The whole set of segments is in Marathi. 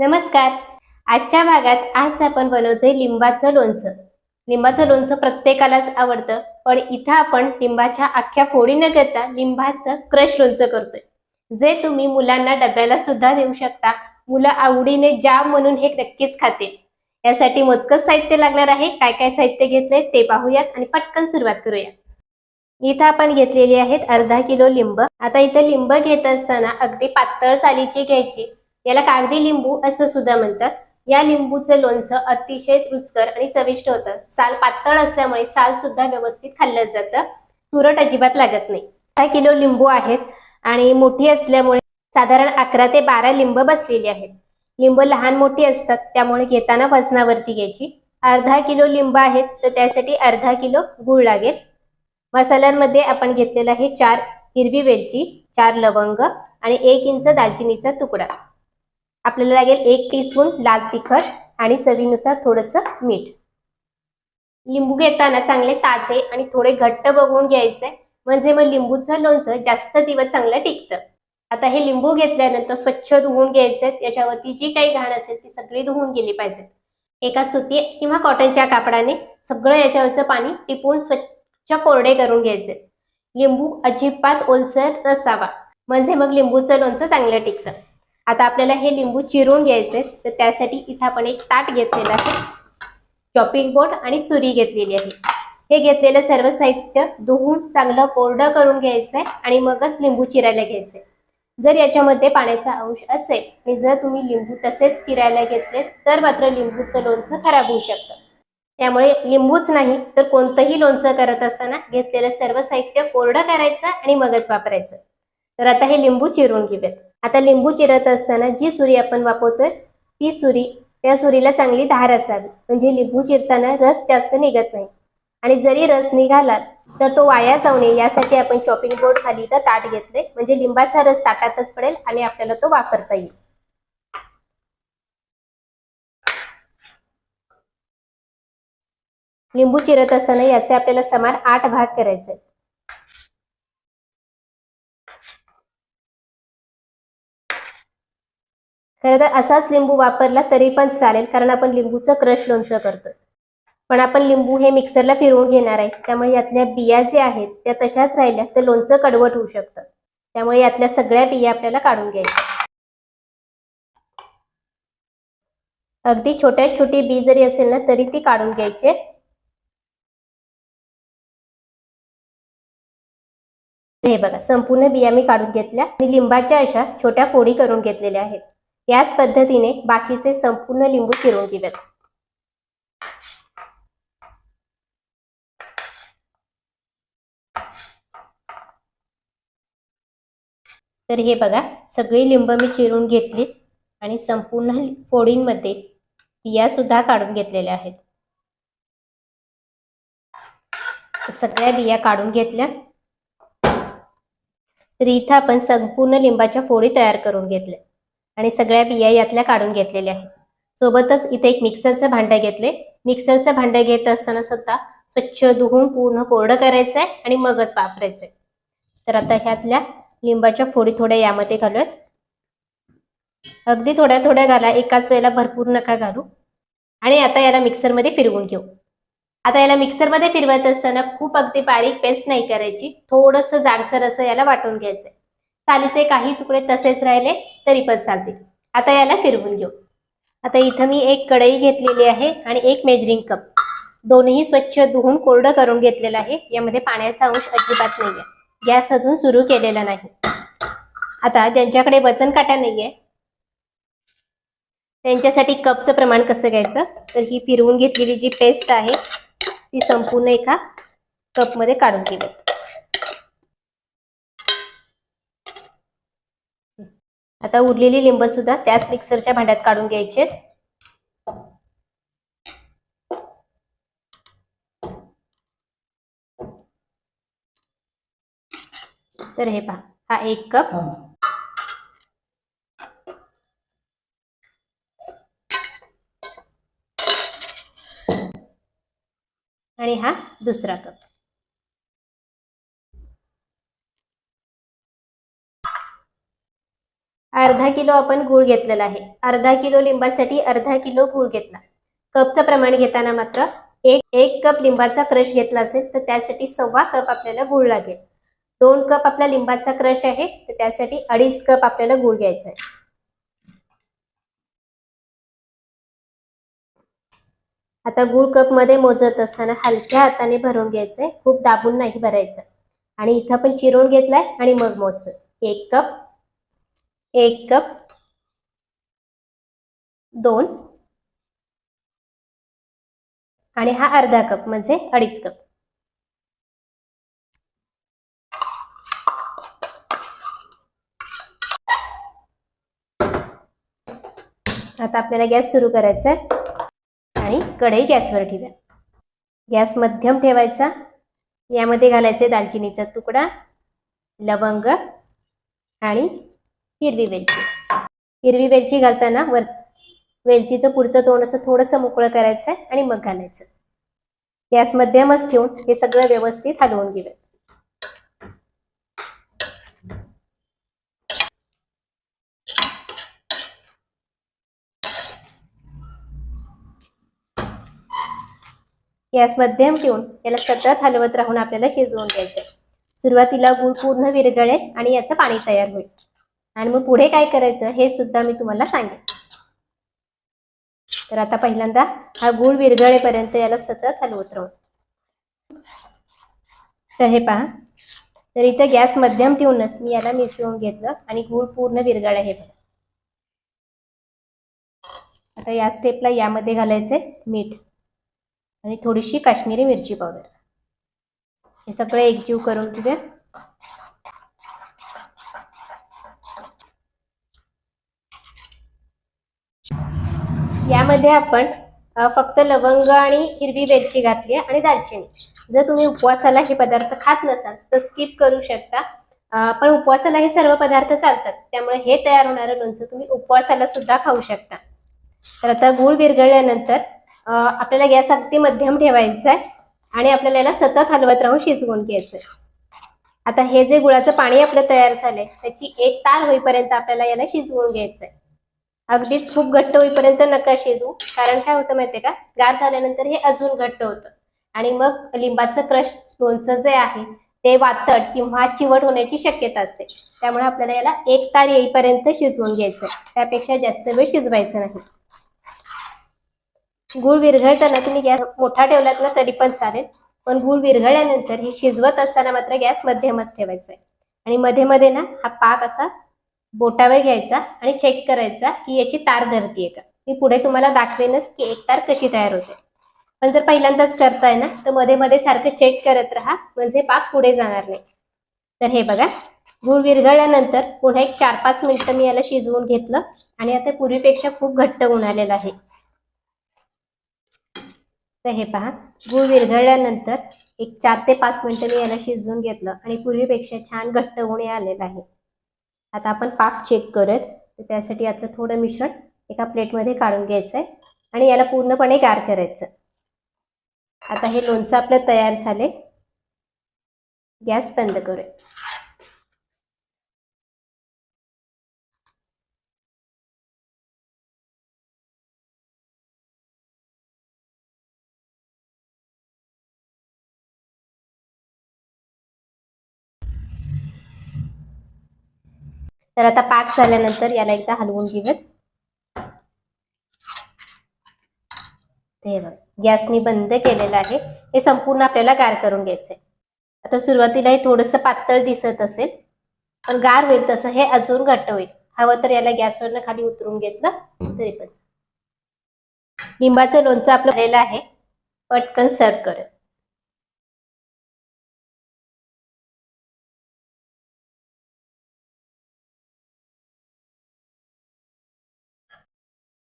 नमस्कार. आजच्या भागात आज आपण बनवतोय लिंबाचं लोणचं. लिंबाचं लोणचं प्रत्येकालाच आवडतं पण इथं आपण लिंबाच्या अख्ख्या फोडी न करता लिंबाचं क्रश लोणचं करतोय. जे तुम्ही मुलांना डब्याला सुद्धा देऊ शकता. मुलं आवडीने जाम म्हणून हे नक्कीच खाते यासाठी मोजकच साहित्य लागणार आहे. काय काय साहित्य घेतलंय ते पाहूयात आणि पटकन सुरुवात करूया इथं आपण घेतलेली आहेत अर्धा किलो लिंब. आता इथं लिंब घेत असताना अगदी पातळ सालीची घ्यायची. याला कागदी लिंबू असं सुद्धा म्हणतात. या लिंबूचं लोणचं अतिशय रुचकर आणि चविष्ट होतं. साल पातळ असल्यामुळे साल सुद्धा व्यवस्थित खाल्लं जातं. तुरट अजिबात लागत नाही. दहा किलो लिंबू आहेत आणि मोठी असल्यामुळे साधारण अकरा ते बारा लिंब बसलेली आहेत. लिंब लहान मोठी असतात त्यामुळे घेताना वजनावरती घ्यायची. अर्धा किलो लिंब आहेत तर त्यासाठी अर्धा किलो गूळ लागेल. मसाल्यांमध्ये आपण घेतलेला आहे चार हिरवी वेलची चार लवंग आणि एक इंच दालचिनीचा तुकडा. आपल्याला लागेल एक टीस्पून लाल तिखट आणि चवीनुसार थोडंसं मीठ. लिंबू घेताना चांगले ताजे आणि थोडे घट्ट बघून घ्यायचे. म्हणजे मग लिंबूचं लोणचं जास्त दिवस चांगलं टिकतं. आता हे लिंबू घेतल्यानंतर स्वच्छ धुवून घ्यायचे. याच्यावरती जी काही घाण असेल ती सगळी धुवून गेली पाहिजे. एका सुती किंवा कॉटनच्या कापडाने सगळं याच्यावरचं पाणी टिपून स्वच्छ कोरडे करून घ्यायचे. लिंबू अजिबात ओलसर नसावा. म्हणजे मग लिंबूचं लोणचं चांगलं टिकतं. आता आपल्याला हे लिंबू चिरून घ्यायचे तर त्यासाठी इथं आपण एक ताट घेतलेलं आहे. चॉपिंग बोर्ड आणि सुरी घेतलेली आहे. हे घेतलेलं सर्व साहित्य धुवून चांगलं कोरडं करून घ्यायचं आहे आणि मगच लिंबू चिरायला घ्यायचे जर याच्यामध्ये पाण्याचा अंश असेल आणि जर तुम्ही लिंबू तसेच चिरायला घेतले तर मात्र लिंबूचं लोणचं खराब होऊ शकतं. त्यामुळे लिंबूच नाही तर कोणतंही लोणचं करत असताना घेतलेलं सर्व साहित्य कोरडं करायचं आणि मगच वापरायचं. तर आता हे लिंबू चिरून घेऊयात. आता लिंबू चिरत असताना जी सुरी आपण वापरतोय ती सुरी त्या सुरीला चांगली धार असावी. म्हणजे लिंबू चिरताना रस जास्त निघत नाही. आणि जरी रस निघाला तर तो वाया जाऊ नये. यासाठी आपण चॉपिंग बोर्ड खाली तर ताट घेतले म्हणजे लिंबाचा रस ताटातच पडेल आणि आपल्याला तो वापरता येईल. लिंबू चिरत असताना याचे आपल्याला समान आठ भाग करायचे खरं तर असाच लिंबू वापरला तरी पण चालेल कारण आपण लिंबूचं क्रश लोणचं करतोय. पण आपण लिंबू हे मिक्सरला फिरवून घेणार आहे त्यामुळे यातल्या बिया ज्या आहेत त्या तशाच राहिल्या तर लोणचं कडवट होऊ शकतं. त्यामुळे यातल्या सगळ्या बिया आपल्याला काढून घ्यायच्या. अगदी छोट्यात छोटी बी जरी असेल ना तरी ती काढून घ्यायची हे बघा संपूर्ण बिया मी काढून घेतल्या. आणि लिंबाच्या अशा छोट्या फोडी करून घेतलेल्या आहेत. याच पद्धतीने बाकीचे संपूर्ण लिंबू चिरून घेऊयात. तर हे बघा सगळी लिंब मी चिरून घेतली आणि संपूर्ण फोडींमध्ये बिया सुद्धा काढून घेतलेल्या आहेत. सगळ्या बिया काढून घेतल्या. तर इथं आपण संपूर्ण लिंबाच्या फोडी तयार करून घेतल्या. आणि सगळ्या बिया यातल्या काढून घेतलेल्या आहेत. सोबतच इथे एक मिक्सरचं भांडं घेतले. मिक्सरचं भांडं घेत असताना सुद्धा स्वच्छ धुवून पूर्ण कोरडं करायचं आहे आणि मगच वापरायचं आहे तर आता ह्यातल्या लिंबाच्या फोडी थोड्या यामध्ये घालूयात. अगदी थोड्या थोड्या घाला एकाच वेळेला भरपूर नका घालू. आणि आता याला मिक्सरमध्ये फिरवून घेऊ. आता याला मिक्सरमध्ये फिरवत असताना खूप अगदी बारीक पेस्ट नाही करायची. थोडंसं जाडसर असं याला वाटून घ्यायचंय. सालीचे काही तुकडे तसेच राहिले तरी पण चालतील. आता याला फिरवून घेऊ. आता इथं मी एक कढई घेतलेली आहे आणि एक मेजरिंग कप दोन्ही स्वच्छ धुवून कोरडं करून घेतलेलं आहे. यामध्ये पाण्याचा अंश अजिबात नाही आहे गॅस अजून सुरू केलेला नाही. आता ज्यांच्याकडे वजन काटा नाहीये त्यांच्यासाठी कपचं प्रमाण कसं घ्यायचं? तर ही फिरवून घेतलेली जी पेस्ट आहे ती संपूर्ण एका कपमध्ये काढून घेऊयात आता उरलेली लिंब सुद्धा त्याच मिक्सरच्या भांड्यात काढून घ्यायचे तर हे पहा हा एक कप. आणि हा दुसरा कप. अर्धा किलो आपण गूळ घेतलेला आहे. अर्धा किलो लिंबासाठी अर्धा किलो गूळ घेतला. कपचं प्रमाण घेताना मात्र एक एक कप लिंबाचा क्रश घेतला असेल तर त्यासाठी सव्वा कप आपल्याला गूळ लागेल. दोन कप आपला लिंबाचा क्रश आहे तर त्यासाठी अडीच कप आपल्याला गूळ घ्यायचा आहे. आता गूळ कपमध्ये मोजत असताना हलक्या हाताने भरून घ्यायचंय खूप दाबून नाही भरायचं. आणि इथं आपण चिरून घेतलाय आणि मग मोजतो एक कप एक कप दोन आणि हा अर्धा कप म्हणजे अडीच कप. आता आपल्याला गॅस सुरू करायचा आहे आणि कढई गॅसवर ठेवा गॅस मध्यम ठेवायचा. यामध्ये घालायचे दालचिनीचा तुकडा लवंग आणि हिरवी वेलची. हिरवी वेलची घालताना वर वेलचीचं पुढचं तोंड असं थोडंसं मोकळं करायचं आहे आणि मग घालायचं. गॅस मध्यमच ठेवून हे सगळं व्यवस्थित हलवून घेऊ गॅस मध्यम ठेवून याला सतत हलवत राहून आपल्याला शिजवून घ्यायचं सुरुवातीला गूळ पूर्ण विरघळेल आणि याचं पाणी तयार होईल. आणि मग पुढे काय करायचं हे सुद्धा मी तुम्हाला सांगेन. तर आता पहिल्यांदा हा गूळ विरघळेपर्यंत याला सतत हलवत राहू तर हे पहा. तर इथं गॅस मध्यम ठेवूनच मी याला मिसळून घेतलं आणि गूळ पूर्ण विरघळ हे बघा. आता या स्टेपला यामध्ये घालायचे मीठ आणि थोडीशी काश्मीरी मिरची पावडर. हे सगळं एकजीव करून तुझ्या यामध्ये आपण फक्त लवंग आणि हिरवी वेलची घातली आहे आणि दालचिनी. जर तुम्ही उपवासाला हे पदार्थ खात नसाल तर स्किप करू शकता. पण उपवासाला हे सर्व पदार्थ चालतात. त्यामुळे हे तयार होणारं लोणचं तुम्ही उपवासाला सुद्धा खाऊ शकता. तर आता गूळ विरघळल्यानंतर आपल्याला गॅस अगदी मध्यम ठेवायचा आहे आणि आपल्याला याला सतत हलवत राहून शिजवून घ्यायचं आहे आता हे जे गुळाचं पाणी आपलं तयार झालंय त्याची एक तार होईपर्यंत आपल्याला याला शिजवून घ्यायचं आहे अगदीच खूप घट्ट होईपर्यंत नका शिजवू. कारण काय होतं माहितीये का? गार झाल्यानंतर हे अजून घट्ट होतं. आणि मग लिंबाचं क्रश लोणचं जे आहे ते वातट किंवा चिवट होण्याची शक्यता असते. त्यामुळे आपल्याला याला एक तार येईपर्यंत शिजवून घ्यायचं आहे. त्यापेक्षा जास्त वेळ शिजवायचं नाही. गूळ विरघळताना तुम्ही गॅस मोठा ठेवलात ना तरी पण चालेल. पण गूळ विरघळल्यानंतर हे शिजवत असताना मात्र गॅस मध्यमच ठेवायचा आहे. आणि मध्ये मध्ये ना हा पाक असा बोटावर घ्यायचा आणि चेक करायचा की याची तार धरतीये का? मी पुढे तुम्हाला दाखवेनच की एक तार कशी तयार होते. पण जर पहिल्यांदाच करताय ना तर मध्ये मध्ये सारखं चेक करत राहा म्हणजे पाक पुढे जाणार नाही. तर हे बघा गूळ विरघळल्यानंतर पुन्हा एक चार पाच मिनिटं मी याला शिजवून घेतलं आणि आता पूर्वीपेक्षा खूप घट्ट होऊन आलेलं आहे. तर हे पहा गूळ विरघळल्यानंतर एक चार ते पाच मिनिटं मी याला शिजवून घेतलं आणि पूर्वीपेक्षा छान घट्ट होणे आलेलं आहे. आता आपण पाक चेक करत तर त्यासाठी आता थोडं मिश्रण एका प्लेटमध्ये काढून घ्यायचं आहे आणि याला पूर्णपणे गार करायचं. आता हे लोणचं आपलं तयार झाले गॅस बंद करूया तर आता पाक झाल्यानंतर याला एकदा हलवून घेऊयात. ते बघ गॅस मी बंद केलेला आहे. हे संपूर्ण आपल्याला गार करून घ्यायचंय. आता सुरुवातीला हे थोडंसं पातळ दिसत असेल पण गार होईल तसं हे अजून घट्ट होईल. हवं तर याला गॅसवरनं खाली उतरून घेतलं तरी पण लिंबाचं लोणचं आपलं आहे. पटकन सर्व करत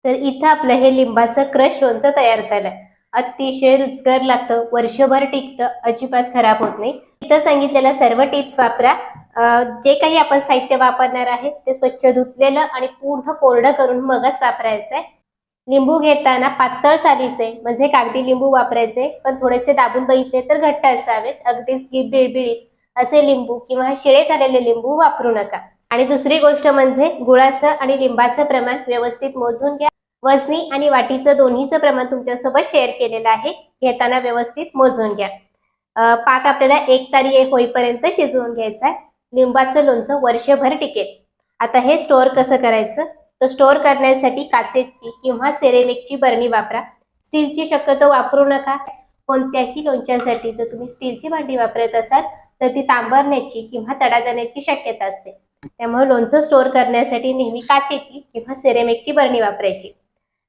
तर इथं आपलं हे लिंबाचं क्रश लोणचं तयार झालंय. अतिशय रुचकर लागतं. वर्षभर टिकतं. अजिबात खराब होत नाही. इथं सांगितलेल्या सर्व टिप्स वापरा. जे काही आपण साहित्य वापरणार आहे ते स्वच्छ धुतलेलं आणि पूर्ण कोरडं करून मगच वापरायचंय. लिंबू घेताना पातळ सालीचे म्हणजे कागदी लिंबू वापरायचे पण थोडेसे दाबून बघितले तर घट्ट असावेत. अगदीच बिळबिळीत असे लिंबू किंवा शिळे झालेले लिंबू वापरू नका. आणि दुसरी गोष्ट म्हणजे गुळाचं आणि लिंबाचं प्रमाण व्यवस्थित मोजून घ्या. वजनी आणि वाटीचं दोन्हीचं प्रमाण तुमच्यासोबत शेअर केलेलं आहे. घेताना व्यवस्थित मोजून घ्या. पाक आपल्याला एक तारी एक होईपर्यंत शिजवून घ्यायचा आहे. लिंबाचं लोणचं वर्षभर टिकेल. आता हे स्टोअर कसं करायचं? तर स्टोअर करण्यासाठी काचेची किंवा सेरेमिकची बरणी वापरा. स्टीलची शक्यतो वापरू नका. कोणत्याही लोणच्यासाठी जर तुम्ही स्टीलची भांडी वापरत असाल तर ती तांबरण्याची किंवा तडा जाण्याची शक्यता असते. त्यामुळे लोणचं स्टोअर करण्यासाठी नेहमी काचेची किंवा सेरेमिकची बरणी वापरायची.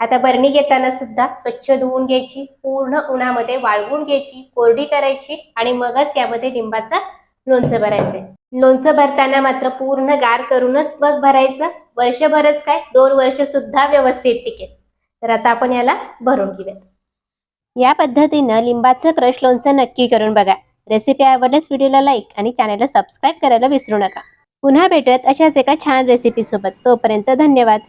आता बरणी घेताना सुद्धा स्वच्छ धुवून घ्यायची पूर्ण उन्हामध्ये वाळवून घ्यायची कोरडी करायची आणि मगच यामध्ये लिंबाचा लोणचं भरायचंय. लोणचं भरताना मात्र पूर्ण गार करूनच मग भरायचं. वर्षभरच काय? दोन वर्ष सुद्धा व्यवस्थित टिकेल. तर आता आपण याला भरून घेऊयात. या पद्धतीनं लिंबाचं क्रश लोणचं नक्की करून बघा. रेसिपी आवडल्यास व्हिडिओला लाईक आणि चॅनलला सबस्क्राईब करायला विसरू नका. पुन्हा भेटूयात अशाच एका छान रेसिपी सोबत. तोपर्यंत धन्यवाद.